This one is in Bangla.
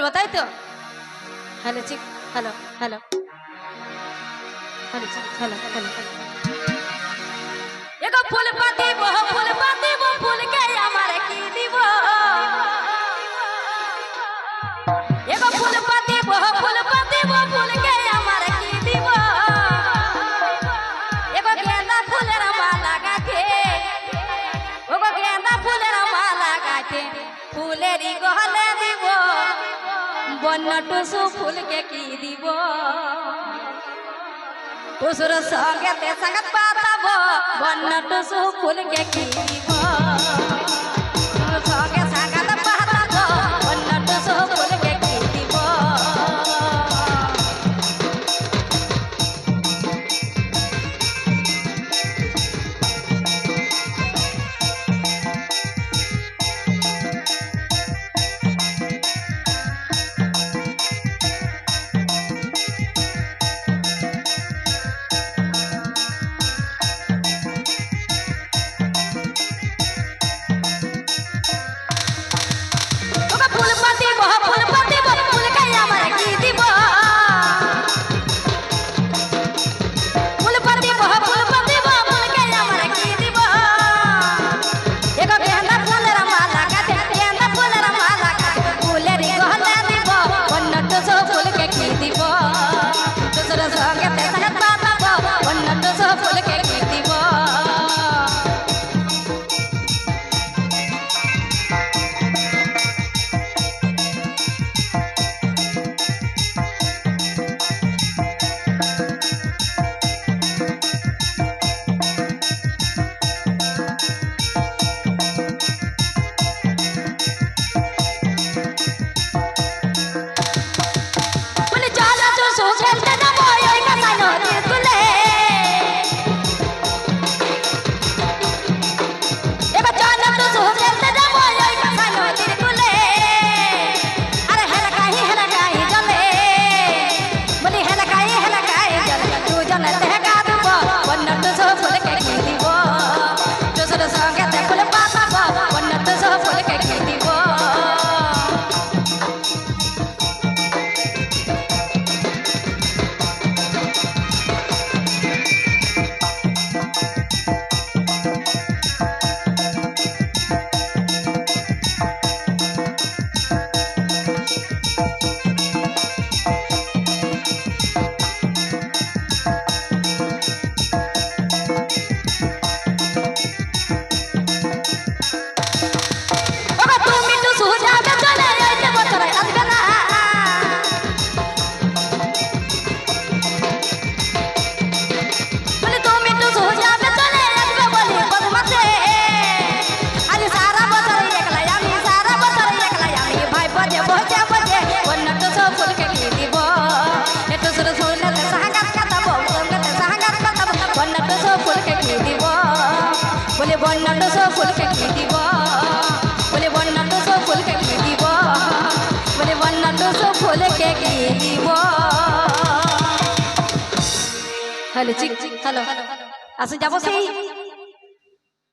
ಹೋಗ್ರಿ ಗೊತ್ತಾಯ್ತು? Hello check hello hello. Hello check hello hello ಯಾಕ ಫುಲ್ ಪಾತಿ বন্যা টসু ফুলকে কি দিব? টসুর সঙ্গে সাঙ্গাত পাতাব বন্যা টসু ফুলকে কি দিব? বন্যান্ত সকল খেতে দিব। বলে বন্যান্ত সকল খেতে দিব। বলে বন্যান্ত সকল খেতে দিব। Hello, check, hello. আচ্ছা যাব সেই